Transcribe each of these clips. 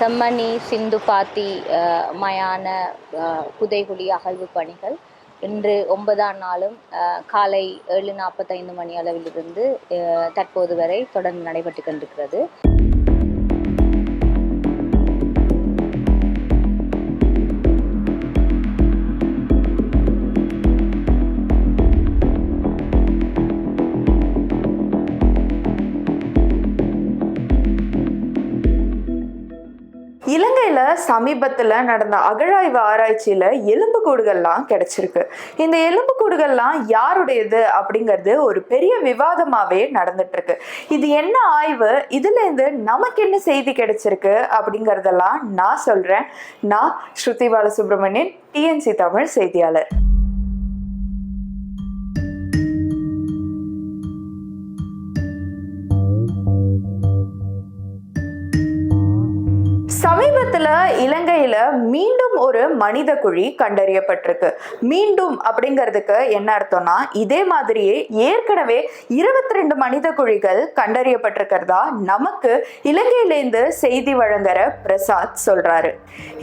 செம்மணி சிந்து பாத்தி மயான புதைகுழி அகழ்வு பணிகள். இன்று ஒன்பதாம் நாளும் காலை ஏழு நாற்பத்தைந்து மணி அளவிலிருந்து தற்போது வரை தொடர்ந்து நடைபெற்று கொண்டிருக்கிறது. இலங்கையில சமீபத்துல நடந்த அகழாய்வு ஆராய்ச்சியில எலும்புக்கூடுகள்லாம் கிடைச்சிருக்கு. இந்த எலும்புக்கூடுகள்லாம் யாருடையது அப்படிங்கிறது ஒரு பெரிய விவாதமாவே நடந்துட்டு இருக்கு இது என்ன ஆய்வு? இதுல இருந்து நமக்கு என்ன செய்தி கிடைச்சிருக்கு அப்படிங்கறதெல்லாம் நான் சொல்றேன். நான் ஸ்ருதி பாலசுப்ரமணியன் டிஎன்சி தமிழ் செய்தியாளர். இலங்கையில மீண்டும் ஒரு மனித குழி கண்டறியப்பட்டிருக்கு. மீண்டும் அப்படிங்கிறதுக்கு என்ன அர்த்தம்னா இதே மாதிரியே ஏற்கனவே இருபத்தி ரெண்டு மனித குழிகள் கண்டறியப்பட்டிருக்கிறதா நமக்கு இலங்கையிலேருந்து செய்தி வழங்குற பிரசாத் சொல்றாரு.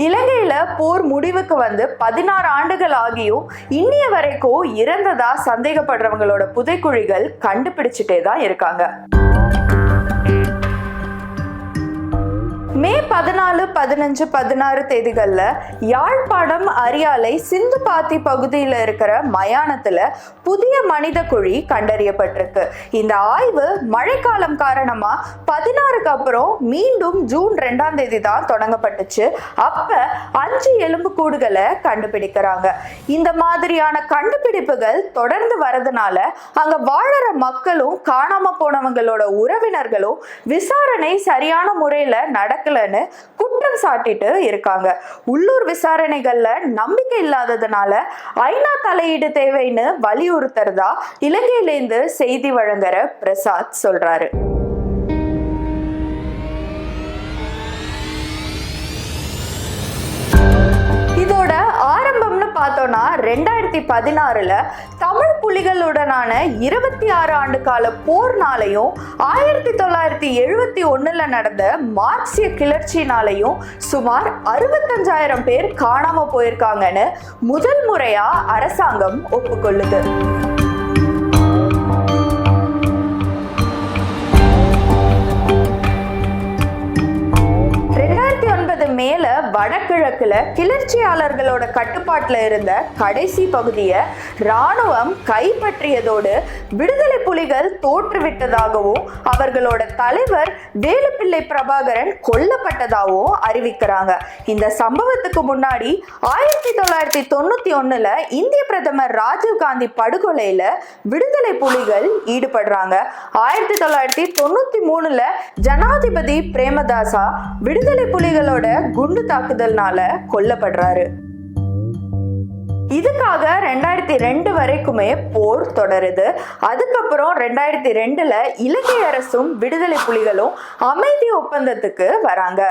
இலங்கையில போர் முடிவுக்கு வந்து பதினாறு ஆண்டுகள் ஆகியும் இன்னிய வரைக்கும் இறந்ததா சந்தேகப்படுறவங்களோட புதைக்குழிகள் கண்டுபிடிச்சிட்டே தான் இருக்காங்க. மே பதினாலு பதினஞ்சு பதினாறு தேதிகளில் யாழ்ப்பாணம் அரியாலை சிந்து பாத்தி பகுதியில் இருக்கிற மயானத்தில் புதிய மனித குழி கண்டறியப்பட்டிருக்கு. இந்த ஆய்வு மழைக்காலம் காரணமாக பதினாறுக்கு அப்புறம் மீண்டும் ஜூன் ரெண்டாம் தேதி தான் தொடங்கப்பட்டுச்சு. அப்போ அஞ்சு எலும்புக்கூடுகளை கண்டுபிடிக்கிறாங்க. இந்த மாதிரியான கண்டுபிடிப்புகள் தொடர்ந்து வரதுனால அங்கே வாழற மக்களும் காணாம போனவங்களோட உறவினர்களும் விசாரணை சரியான முறையில் நடக்கலைன்னு குற்றம் சாட்டிட்டு இருக்காங்க. உள்ளூர் விசாரணைகள்ல நம்பிக்கை இல்லாததுனால ஐநா தலையீடு தேவைன்னு வலியுறுத்துறதா இலங்கையிலேருந்து செய்தி வழங்குற பிரசாத் சொல்றாரு. பார்த்தோம்னா ரெண்டாயிரத்தி பதினாறுல தமிழ் புலிகளுடனான இருபத்தி ஆறு ஆண்டு கால போர்னாலையும் ஆயிரத்தி தொள்ளாயிரத்தி எழுபத்தி ஒண்ணுல நடந்த மார்க்சிய கிளர்ச்சினாலையும் சுமார் அறுபத்தஞ்சாயிரம் பேர் காணாம போயிருக்காங்கன்னு முதல் முறையா அரசாங்கம் ஒப்புக்கொள்ளுது. வடகிழக்குல கிளர்ச்சியாளர்களோட கட்டுப்பாட்டில் இருந்த கடைசி பகுதியை ராணுவம் கைப்பற்றியதோடு விடுதலை புலிகள் தோற்றுவிட்டதாகவும் அவர்களோட தலைவர் வேலுப்பிள்ளை பிரபாகரன் கொல்லப்பட்டதாகவும் அறிவிக்கிறாங்க. இந்த சம்பவத்துக்கு முன்னாடி ஆயிரத்தி தொள்ளாயிரத்தி தொண்ணூத்தி ஒண்ணுல இந்திய பிரதமர் ராஜீவ் காந்தி படுகொலையில விடுதலை புலிகள் ஈடுபடுறாங்க. ஆயிரத்தி தொள்ளாயிரத்தி தொண்ணூத்தி மூணுல ஜனாதிபதி பிரேமதாசா விடுதலை புலிகளோட குண்டு தாக்குதல்னால கொல்லப்படுறாரு. இதுக்காக ரெண்டாயிரத்தி ரெண்டு வரைக்குமே போர் தொடருது. அதுக்கப்புறம் ரெண்டாயிரத்தி ரெண்டுல இலங்கை அரசும் விடுதலை புலிகளும் அமைதி ஒப்பந்தத்துக்கு வராங்க.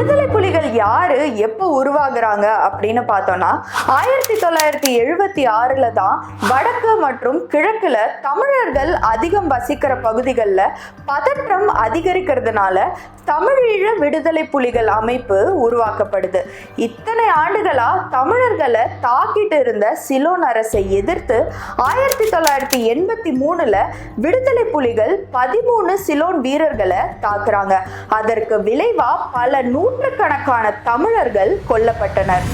விடுதலை புலிகள் யாரு? எப்போ உருவாகுறாங்க? அப்படின்னு பார்த்தோம்னா ஆயிரத்தி தொள்ளாயிரத்தி எழுபத்தி ஆறுல தான் வடக்கு மற்றும் கிழக்குல தமிழர்கள் அதிகம் வசிக்கிற பகுதிகளில் பதற்றம் அதிகரிக்கிறதுனால தமிழீழ விடுதலை புலிகள் அமைப்பு உருவாக்கப்படுது. இத்தனை ஆண்டுகளா தமிழர்களை தாக்கிட்டு இருந்த சிலோன் அரசை எதிர்த்து ஆயிரத்தி தொள்ளாயிரத்தி எண்பத்தி மூணுல விடுதலை புலிகள் பதிமூணு சிலோன் வீரர்களை தாக்குறாங்க. அதற்கு விளைவா பல நூறு நூற்றுக்கணக்கான தமிழர்கள் கொல்லப்பட்டனர்.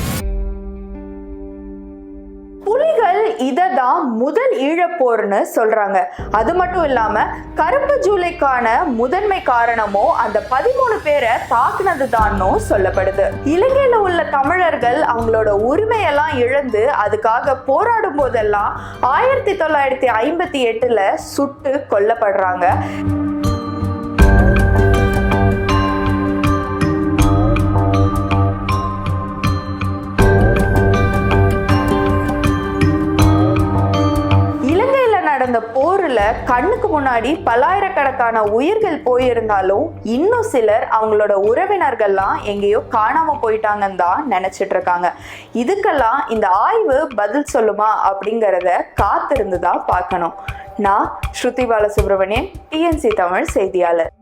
புலிகள் இதை தான் முதல் ஈழப்போர்னு சொல்றாங்க. அது மட்டும் இல்லாம கருப்பு ஜூலைக்கான முதன்மை காரணமோ அந்த பதிமூணு பேரை தாக்குனது தான்னும் சொல்லப்படுது. இலங்கையில உள்ள தமிழர்கள் அவங்களோட உரிமையெல்லாம் இழந்து அதுக்காக போராடும் போதெல்லாம் ஆயிரத்தி தொள்ளாயிரத்தி ஐம்பத்தி எட்டுல சுட்டு கொல்லப்படுறாங்க. நடந்த போர்ல கண்ணுக்கு முன்னாடி பல்லாயிரக்கணக்கான உயிர்கள் போயிருந்தாலும் இன்னும் சிலர் அவங்களோட உறவினர்கள்லாம் எங்கேயோ காணாம போயிட்டாங்கன்னு தான் நினைச்சிட்டு இருக்காங்க. இதுக்கெல்லாம் இந்த ஆய்வு பதில் சொல்லுமா அப்படிங்கிறத காத்திருந்து தான் பார்க்கணும். நான் ஸ்ருதி பாலசுப்ரமணியன் டிஎன்சி தமிழ் செய்தியாளர்.